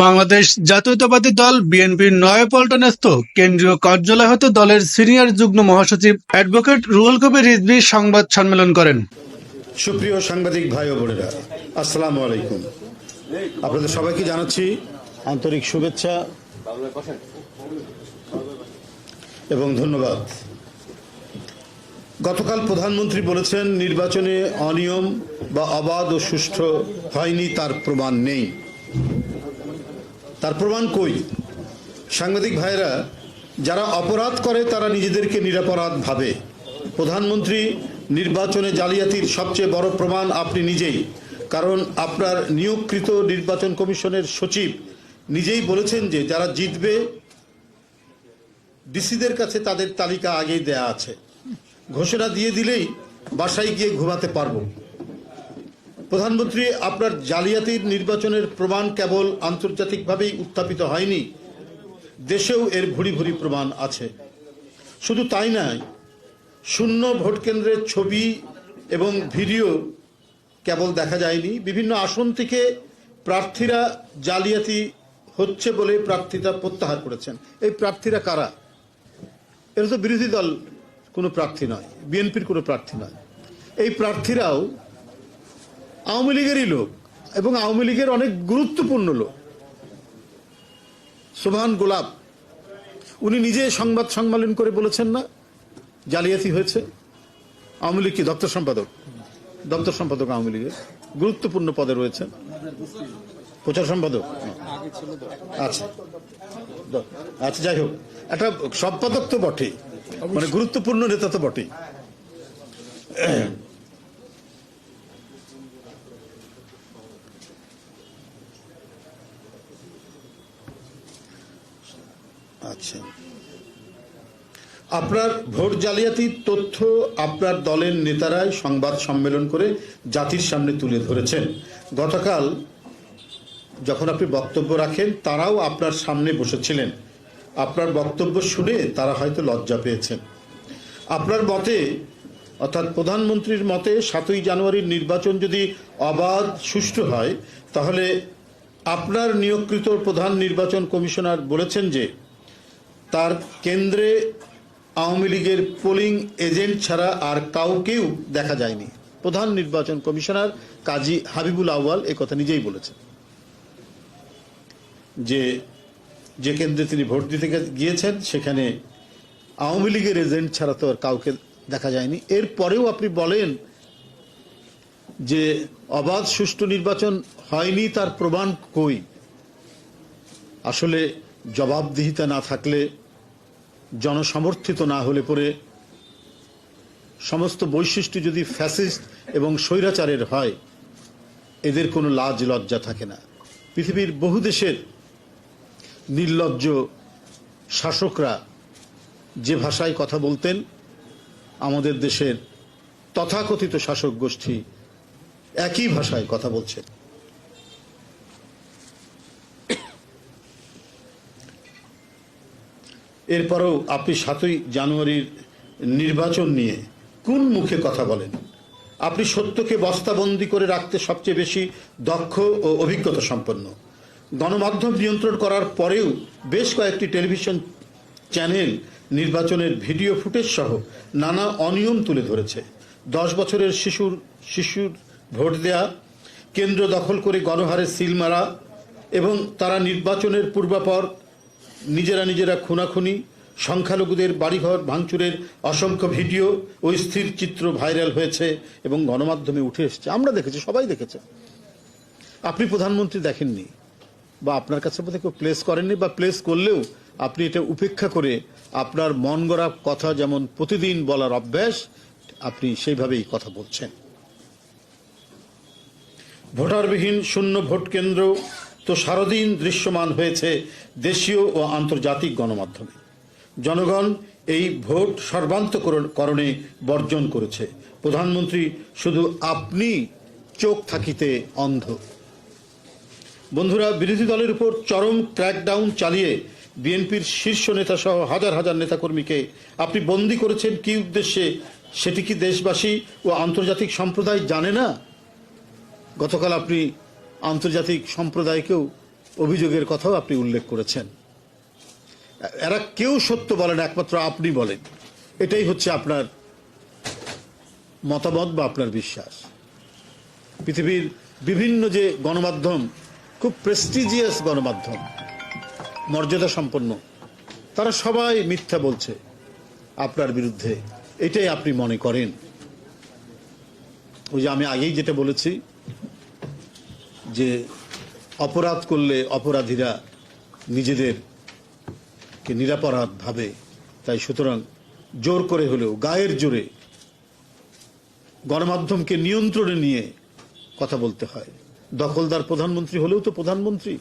বাংলাদেশ জাতীয়তাবাদী দল বিএনপির নয়াপল্টনস্থ কেন্দ্রীয় কার্যালয় হতে দলের সিনিয়র যুগ্ম মহাসচিব অ্যাডভোকেট রুহুল কবির রিজভী সংবাদ সম্মেলন করেন। সুপ্রিয় সাংবাদিক ভাই ও বোনেরা, আসসালামু আলাইকুম। আপনাদের সবাইকে জানাচ্ছি আন্তরিক শুভেচ্ছা এবং ধন্যবাদ। গতকাল প্রধানমন্ত্রী বলেছেন, নির্বাচনে অনিয়ম বা অবাধ ও সুষ্ঠু হয়নি, তার প্রমাণ নেই। তার প্রমাণ কই? সাংবাদিক ভাইরা যারা অপরাধ করে, তারা নিজেদেরকে নিরাপরাধ ভাবে। প্রধানমন্ত্রী নির্বাচনে জালিয়াতির সবচেয়ে বড় প্রমাণ আপনি নিজেই। কারণ আপনার নিয়োগকৃত নির্বাচন কমিশনের সচিব নিজেই বলেছেন যে, যারা জিতবে, ডিসিদের কাছে তাদের তালিকা আগেই দেয়া আছে। ঘোষণা দিয়ে দিলেই বাসায় গিয়ে ঘুমাতে পারব। প্রধানমন্ত্রী, আপনার জালিয়াতির নির্বাচনের প্রমাণ কেবল আন্তর্জাতিকভাবেই উত্থাপিত হয়নি, দেশেও এর ভুরি ভুরি প্রমাণ আছে। শুধু তাই নয়, শূন্য ভোট কেন্দ্রের ছবি এবং ভিডিও কেবল দেখা যায়নি। বিভিন্ন আসন থেকে প্রার্থীরা জালিয়াতি হচ্ছে বলে প্রার্থীরা প্রত্যাহার করেছেন। এই প্রার্থীরা কারা? এরা তো বিরোধী দল, কোনো প্রার্থী নয়, বিএনপির কোনো প্রার্থী নয়। এই প্রার্থীরাও আওয়ামী লীগেরই লোক এবং আওয়ামী লীগের অনেক গুরুত্বপূর্ণ লোক। সোভান গোলাপ, উনি নিজে সংবাদ সম্মেলন করে বলেছেন না, জালিয়াতি হয়েছে। আওয়ামী লীগ কি দপ্তর সম্পাদক? দপ্তর সম্পাদক আওয়ামী লীগের। গুরুত্বপূর্ণ পদে রয়েছেন। প্রচার সম্পাদক? আচ্ছা। আচ্ছা যাই হোক। একটা সম্পাদক তো বটেই। মানে গুরুত্বপূর্ণ নেতা তো বটেই। আচ্ছা আপনার ভোট জালিয়াতির তথ্য আপনার দলের নেতারাই সংবাদ সম্মেলন করে জাতির সামনে তুলে ধরেছেন। গতকাল যখন আপনি বক্তব্য রাখেন, তারাও আপনার সামনে বসেছিলেন। আপনার বক্তব্য শুনে তারা হয়তো লজ্জা পেয়েছেন। আপনার মতে, অর্থাৎ প্রধানমন্ত্রীর মতে, সাতই জানুয়ারির নির্বাচন যদি অবাধ, সুষ্ঠু হয়, তাহলে আপনার নিয়োগকৃত প্রধান নির্বাচন কমিশনার বলেছেন যে তার কেন্দ্রে আওয়ামী লীগের পোলিং এজেন্ট ছাড়া আর কাউকেও দেখা যায়নি। প্রধান নির্বাচন কমিশনার কাজী হাবিবুল আউয়াল কথা নিজেই বলেছেন। যে যে কেন্দ্রে তিনি ভোট দিতে গিয়েছেন, সেখানে আওয়ামী লীগের এজেন্ট ছাড়া তো আর কাউকে দেখা যায়নি। এরপরেও আপনি বলেন যে, অবাধ সুষ্ঠু নির্বাচন হয়নি, তার প্রমাণ কই? আসলে জবাবদিহিতা না থাকলে জনসমর্থিত না হলে পরে সমস্ত বৈশিষ্ট্য যদি ফ্যাসিস্ট এবং স্বৈরাচারের হয়, এদের কোনো লাজ লজ্জা থাকে না। পৃথিবীর বহু দেশের নির্লজ্জ শাসকরা যে ভাষায় কথা বলতেন, আমাদের দেশের তথাকথিত শাসক গোষ্ঠী একই ভাষায় কথা বলছে এরপরেও আপনি সাতই জানুয়ারির নির্বাচন নিয়ে কোন মুখে কথা বলেন? আপনি সত্যকে বস্তাবন্দি করে রাখতে সবচেয়ে বেশি দক্ষ ও অভিজ্ঞতা সম্পন্ন। গণমাধ্যম নিয়ন্ত্রণ করার পরেও বেশ কয়েকটি টেলিভিশন চ্যানেল নির্বাচনের ভিডিও ফুটেজ সহ নানা অনিয়ম তুলে ধরেছে। দশ বছরের শিশুর শিশুর ভোট দেয়া, কেন্দ্র দখল করে গণহারে সিল মারা এবং তারা নির্বাচনের পূর্বাপর নিজেরা নিজেরা খুনাখুনি, সংখ্যালঘুদের বাড়িঘর ভাঙচুরের অসংখ্য ভিডিও ও স্থির চিত্র ভাইরাল হয়েছে এবং গণমাধ্যমে উঠে এসেছে। আমরা দেখেছি, সবাই দেখেছে। আপনি প্রধানমন্ত্রী দেখেননি বা আপনার কাছে বোধহয় কেউ প্লেস করেননি বা প্লেস করলেও আপনি এটা উপেক্ষা করে আপনার মন গড়া কথা যেমন প্রতিদিন বলার অভ্যাস, আপনি সেইভাবেই কথা বলছেন। ভোটারবিহীন শূন্য ভোট কেন্দ্র তো সারাদিন দৃশ্যমান হয়েছে দেশীয় ও আন্তর্জাতিক গণমাধ্যমে। জনগণ এই ভোট সর্বান্তকরণে বর্জন করেছে। প্রধানমন্ত্রী, শুধু আপনি চোখ থাকিতে অন্ধ। বন্ধুরা, বিরোধী দলের উপর চরম ক্র্যাকডাউন চালিয়ে বিএনপির শীর্ষ নেতা সহ হাজার হাজার নেতাকর্মীকে আপনি বন্দী করেছেন কি উদ্দেশ্যে, সেটি কি দেশবাসী ও আন্তর্জাতিক সম্প্রদায় জানে না? গতকাল আপনি আন্তর্জাতিক সম্প্রদায়কেও অভিযোগের কথাও আপনি উল্লেখ করেছেন। এরা কেউ সত্য বলেন, একমাত্র আপনি বলেন। এটাই হচ্ছে আপনার মতামত বা আপনার বিশ্বাস। পৃথিবীর বিভিন্ন যে গণমাধ্যম, খুব প্রেস্টিজিয়াস গণমাধ্যম, মর্যাদা সম্পন্ন, তারা সবাই মিথ্যা বলছে আপনার বিরুদ্ধে। এটাই আপনি মনে করেন? ওই যে আমি আগেই যেটা বলেছি যে অপরাধ করলে অপরাধীরা নিজেদেরকে নিরাপরাধ ভাবে, তাই সুতরাং জোর করে হলেও, গায়ের জোরে গণমাধ্যমকে নিয়ন্ত্রণে নিয়ে কথা বলতে হয়। দখলদার প্রধানমন্ত্রী হলেও তো প্রধানমন্ত্রী,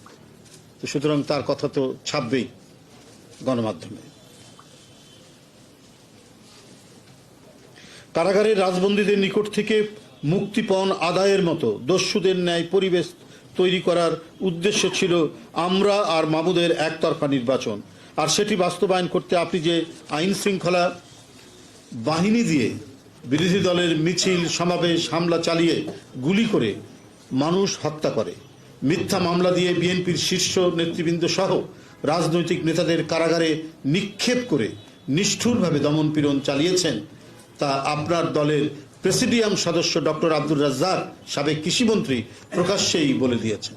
তো সুতরাং তার কথা তো ছাপবেই গণমাধ্যমে। কারাগারের রাজবন্দীদের নিকট থেকে মুক্তিপণ আদায়ের মতো দস্যুদের ন্যায় পরিবেশ তৈরি করার উদ্দেশ্য ছিল আমরা আর মাবুদের একতরফা নির্বাচন। আর সেটি বাস্তবায়ন করতে আপনি যে আইন শৃঙ্খলা বাহিনী দিয়ে বিরোধী দলের মিছিল, সমাবেশ, হামলা চালিয়ে গুলি করে মানুষ হত্যা করে, মিথ্যা মামলা দিয়ে বিএনপির শীর্ষ নেতৃবৃন্দ সহ রাজনৈতিক নেতাদের কারাগারে নিক্ষেপ করে নিষ্ঠুরভাবে দমনপীড়ন চালিয়েছেন, তা আপনার দলের প্রেসিডিয়াম সদস্য ডক্টর আব্দুর রাজ্জাক সাবেক কৃষিমন্ত্রী প্রকাশ্যেই বলে দিয়েছেন।